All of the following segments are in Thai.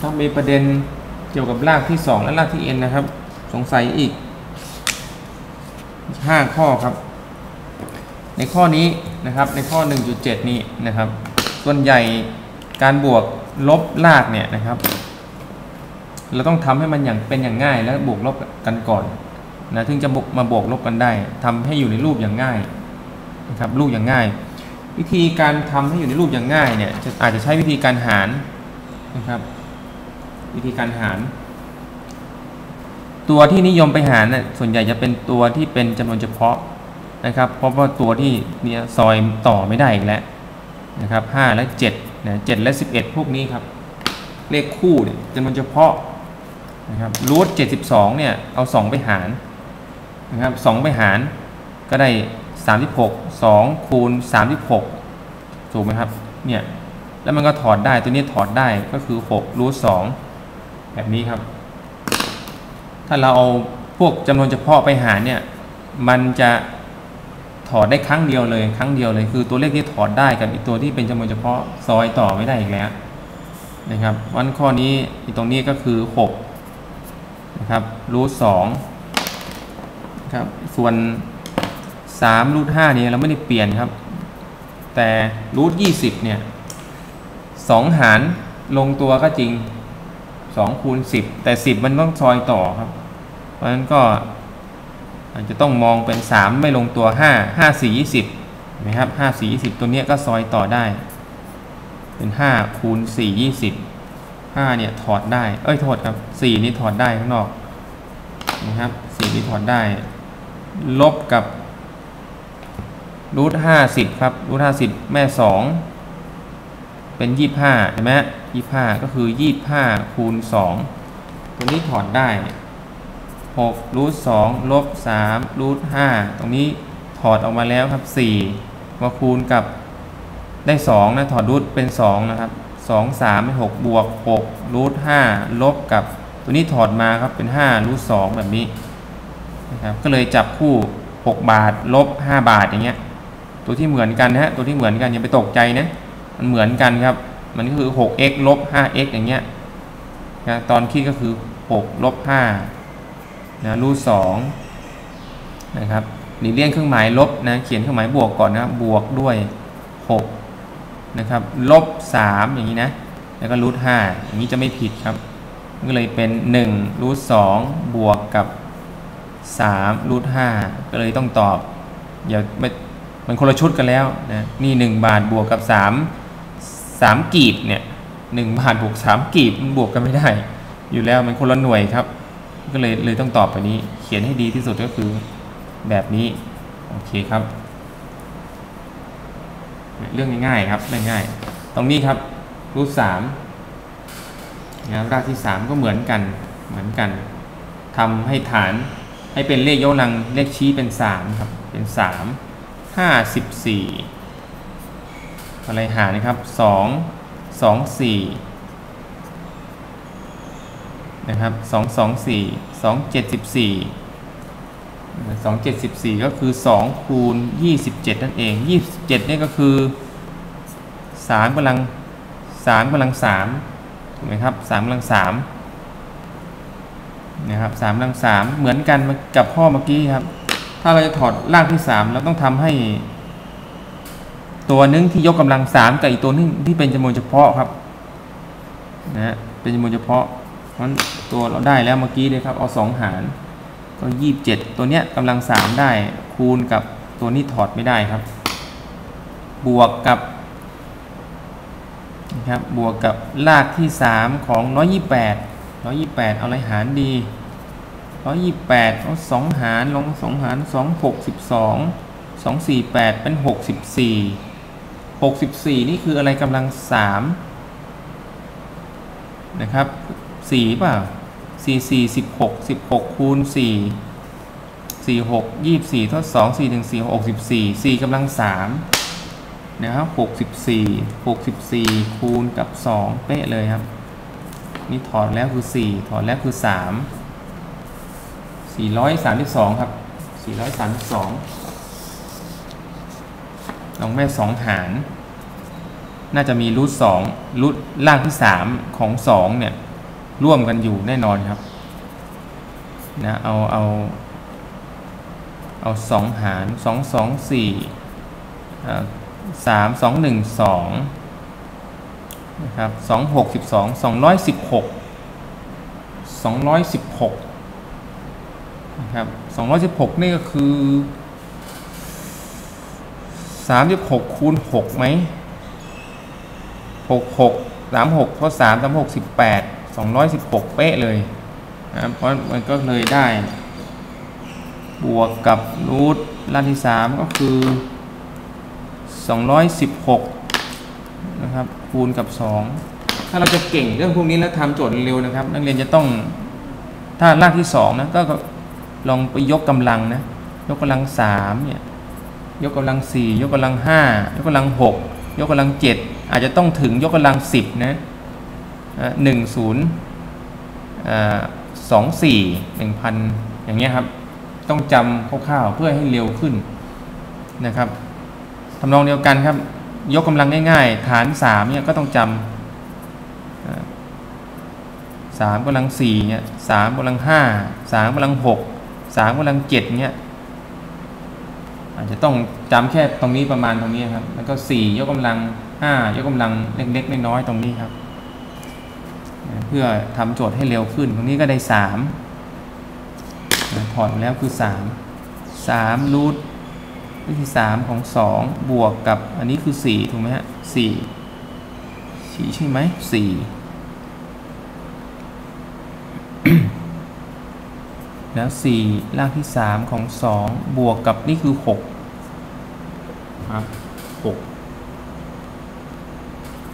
ถ้ามีประเด็นเกี่ยวกับรากที่ 2 และรากที่ n นะครับ สงสัยอีก 5 ข้อครับ ในข้อนี้นะครับในข้อ 1.7 นี้นะครับ ส่วนใหญ่การบวกลบรากเนี่ยนะครับ เราต้องทำให้มันอย่างเป็นอย่างง่ายแล้วบวกลบกันก่อนนะถึงจะบวกมาบวกลบกันได้ทำให้อยู่ในรูปอย่างง่ายนะครับรูปอย่างง่าย วิธีการทำให้อยู่ในรูปอย่างง่ายเนี่ยอาจจะใช้วิธีการหาร นะครับ วิธีการหาร ตัวที่นิยมไปหารน่ยส่วนใหญ่จะเป็นตัวที่เป็นจำนวนเฉพาะนะครับ เพราะว่าตัวที่เนี่ยซอยต่อไม่ได้อีกแล้วนะครับ5และ7นะ7และ11พวกนี้ครับ เลขคู่เนี่ยจำนวนเฉพาะนะครับรูท72เนี่ยเอา2ไปหารนะครับ2ไปหารก็ได้36 2คูณ36ถูกไหมครับเนี่ย แล้วมันก็ถอดได้ตัวนี้ถอดได้ก็คือ6รูท2แบบนี้ครับ ถ้าเราเอาพวกจำนวนเฉพาะไปหารเนี่ย มันจะถอดได้ครั้งเดียวเลยครั้งเดียวเลยคือตัวเลขที่ถอดได้กับอีกตัวที่เป็นจำนวนเฉพาะซอยต่อไม่ได้อีกแล้วนะครับวันข้อนี้อีกตรงนี้ก็คือ6นะครับรูท2ครับส่วน3รูท5นี้เราไม่ได้เปลี่ยนครับ แต่รูท20เนี่ย 2 หารลงตัวก็จริง2คูณ10 แต่ 10 มันต้องซอยต่อครับ เพราะฉะนั้นก็อาจจะต้องมองเป็น 3 ไม่ลงตัว 5 5 4 20นะครับ5 4 20 ตัวนี้ก็ซอยต่อได้ เป็น 5 คูณ 4 20 5 เนี่ยถอดได้ เอ้ยโทษครับ 4 นี้ถอดได้ข้างนอกนะครับ4นี้ถอดได้ ลบกับรูท50ครับรูท50แม่2 เป็น 25เห็นไหม25ก็คือ 25 คูณ 2 ตัวนี้ถอดได้6รูท2ลบ3รูท5ตรงนี้ถอดออกมาแล้วครับ 4 มาคูณกับได้ 2 นะ ถอดรูทเป็น 2 นะครับ 2 3 เป็น 6 บวก6รูท5ลบกับ ตัวนี้ถอดมาครับเป็น5รูท2แบบนี้นะครับก็เลยจับคู่ 6 บาท ลบ 5 บาทอย่างเงี้ยตัวที่เหมือนกันนะฮะตัวที่เหมือนกันอย่าไปตกใจนะ มันเหมือนกันครับ มันก็คือ 6x ลบ 5x อย่างเงี้ยนะตอนคิดก็คือ 6 ลบ5นะรูท2นะครับหลีกเลี่ยงเครื่องหมายลบนะ เขียนเครื่องหมายบวกก่อนนะบวกด้วย 6 นะครับ ลบ 3 อย่างนี้นะ แล้วก็รูท5อย่างนี้จะไม่ผิดครับ ก็เลยเป็น1รูท2บวกกับ3รูท5ก็เลยต้องตอบอย่าไม่มันคนละชุดกันแล้วนะนี่ 1 บาทบวกกับ 3 3กีบเนี่ย1บาทบวก3กีบมันบวกกันไม่ได้ อยู่แล้วมันคนละหน่วยครับ ก็เลยเลยต้องตอบแบบนี้ เขียนให้ดีที่สุดก็คือแบบนี้ โอเคครับ เรื่องง่ายๆครับง่ายๆตรงนี้ครับรูทสามนะรากที่3ก็เหมือนกันเหมือนกันทำให้ฐานให้เป็นเลขยกกำลังเลขชี้เป็น3ครับเป็น3 5 14 อะไรหารนะครับ2 2 4นะครับ2 2 4 2 7 14 2 7 4 ก็คือ 2 คูณ 27 นั่นเอง 27นี่ก็คือ3กำลัง3กำลัง3ถูกไหมครับ3กำลัง3นะครับ3กำลัง3เหมือนกันกับข้อเมื่อกี้ครับ ถ้าเราจะถอดรากที่ 3 เราต้องทำให้ ตัวนึงที่ยกกำลัง3กับอีกตัวนึงที่เป็นจำนวนเฉพาะครับนะเป็นจำนวนเฉพาะเพราะตัวเราได้แล้วเมื่อกี้เลยครับเอา2หารก็27ตัวเนี้ยกำลัง3ได้คูณกับตัวนี้ถอดไม่ได้ครับ บวกกับนะครับบวกกับรากที่3ของ128 128เอาอะไรหารดี128เอา2หารลง2หาร2 62 248เป็น64 64 นี่คืออะไรกำลัง 3 นะครับ 4 เปล่า 4 4 16 16 คูณ 4 4 6 24เท่า2 4 1 4 6 14 4กำลัง 3 นะครับ 64 64 คูณกับ 2 เป๊ะเลยครับ นี่ถอดแล้วคือ 4 ถอดแล้วคือ 3 432 ครับ 432 ลองแม่2หาร น่าจะมีรูทสองรูทล่างที่สามของสองเนี่ย ร่วมกันอยู่แน่นอนครับนะเอาเอาเอาสองหารสองสองสี่สามสองหนึ่งสองนะครับสองหกสิบสองสองร้อยสิบหกสองร้อยสิบหกนะครับสองร้อยสิบหกนี่ก็คือ สามสิบหกคูณหกไหมหกหกสามหกเพราะสามสามหกสิบแปดสองร้อยสิบหกเป๊ะเลยนะเพราะมันก็เลยได้ บวกกับรูทล่างที่สามก็คือสองร้อยสิบหกนะครับคูณกับสองถ้าเราจะเก่งเรื่องพวกนี้แล้วทำโจทย์เร็วนะครับ นักเรียนจะต้องถ้ารากที่สองนะก็ลองไปยกกำลังนะยกกำลังสามเนี่ย ยกกำลังสี่ยกกำลังห้ายกกำลังหกยกกำลังเจ็ดอาจจะต้องถึงยกกำลังสิบนะหนึ่งศูนย์สองสี่หนึ่งพันอย่างเงี้ยครับ ต้องจำคร่าวๆเพื่อให้เร็วขึ้นนะครับทำนองเดียวกันครับ ยกกำลังง่ายๆ ฐานสามเนี่ยก็ต้องจำสามกำลังสี่เนี่ยสามกำลังห้าสามกำลังหกสามกำลังเจ็ดเนี่ย อาจจะต้องจำแค่ตรงนี้ประมาณตรงนี้ครับ แล้วก็สี่ยกกำลังห้ายกกำลังเล็กๆน้อยๆตรงนี้ครับ เพื่อทำโจทย์ให้เร็วขึ้น ตรงนี้ก็ได้สามถอดแล้วคือสามสามรูทวิธีสามของสองบวกกับอันนี้คือสี่ถูกไหมฮะสี่สี่ใช่ไหมสี่แล้วสี่รากที่สามของสองบวกกับนี่คือหก ครับหก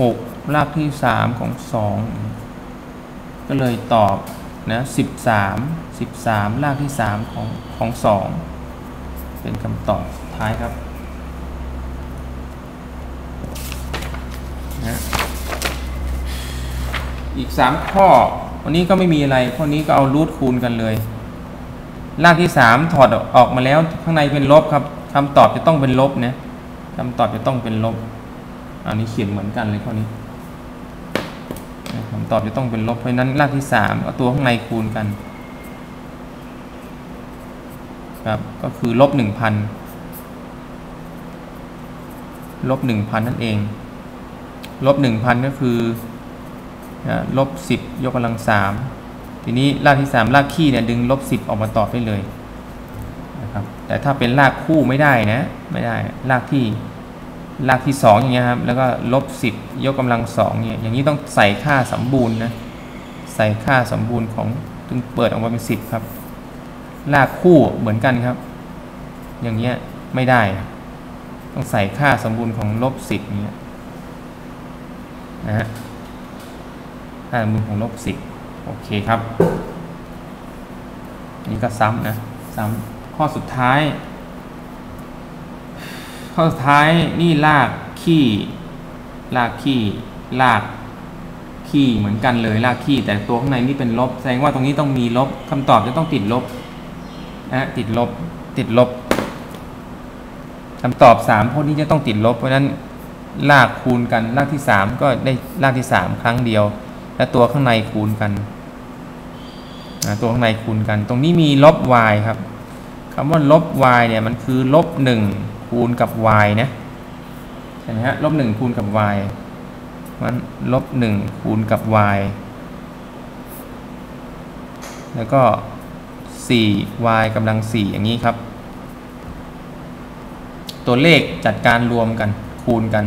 หกรากที่สามของสองก็เลยตอบนะสิบสามสิบสามรากที่สามของของสองเป็นคำตอบท้ายครับนะอีกสามข้อ วันนี้ก็ไม่มีอะไรข้อนี้ก็เอารูทคูณกันเลยรากที่สามถอดออกมาแล้วข้างในเป็นลบครับคำตอบจะต้องเป็นลบนะ คำตอบจะต้องเป็นลบ อันนี้เขียนเหมือนกันเลยข้อนี้คำตอบจะต้องเป็นลบ เพราะนั้นรากที่สามเอาตัวข้างในคูณกัน ครับ ก็คือลบหนึ่งพันลบหนึ่งพันนั่นเอง ลบหนึ่งพันก็คือลบสิบยกกำลังสามทีนี้รากที่3รากขี้เนี่ยดึงลบ10 ออกมาตอบได้เลย นะครับ แต่ถ้าเป็นรากคู่ไม่ได้นะ ไม่ได้ รากที่ รากที่2อย่างเงี้ยครับ แล้วก็ลบ10 ยกกำลัง2เนี่ย อย่างนี้ต้องใส่ค่าสมบูรณ์นะ ใส่ค่าสมบูรณ์ของถึงเปิดออกมาเป็น10ครับ รากคู่เหมือนกันครับ อย่างเงี้ยไม่ได้ ต้องใส่ค่าสมบูรณ์ของลบ10เนี้ยนะฮะค่าสมบูรณ์ของลบ10โอเคครับนี่ก็ซ้ำนะ ซ้ำ ข้อสุดท้าย ข้อสุดท้ายนี่ลากขี้ลากขี้ลากขี้เหมือนกันเลยลากขี้แต่ตัวข้างในนี่เป็นลบ แสดงว่าตรงนี้ต้องมีลบคำตอบจะต้องติดลบนะติดลบ ติดลบคำตอบสามพวกนี้จะต้องติดลบ เพราะนั้นลากคูณกันลากที่สามก็ได้ลากที่สามครั้งเดียว และตัวข้างในคูณกันตัวข้างในคูณกัน ตรงนี้มีลบ y ครับ คำว่าลบ y เนี่ยมันคือลบ1คูณกับ y นะใช่ไหมฮะลบ1คูณกับ y มันลบ1คูณกับ y แล้วก็ 4y กำลัง 4 อย่างนี้ครับ ตัวเลขจัดการรวมกันคูณกัน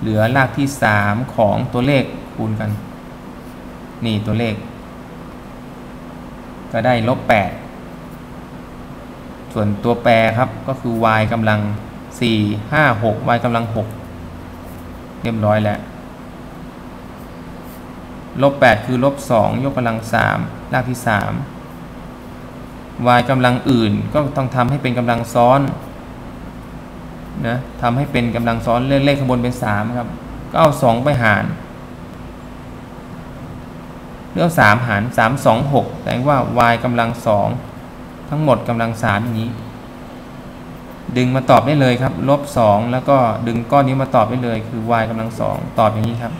เหลือรากที่ 3 ของตัวเลขคูณกัน นี่ตัวเลข ก็ได้ลบ 8 ส่วนตัวแปรครับก็คือ y กำลัง 4 5 6 y กำลัง 6 เรียบร้อยแล้วลบ 8 คือลบ 2 ยกกำลัง 3 รากที่ 3 y กำลังอื่นก็ต้องทำให้เป็นกำลังซ้อนนะทำให้เป็นกำลังซ้อนเลขข้างบนเป็น 3 ครับ ก็เอา 2 ไปหารเลือกสามหารสามสองหกแสดงว่า y กำลังสอง ทั้งหมดกำลังสามอย่างนี้ ดึงมาตอบได้เลยครับลบ2แล้วก็ดึงก้อนนี้มาตอบได้เลยคือ y กำลังสองตอบอย่างนี้ครับ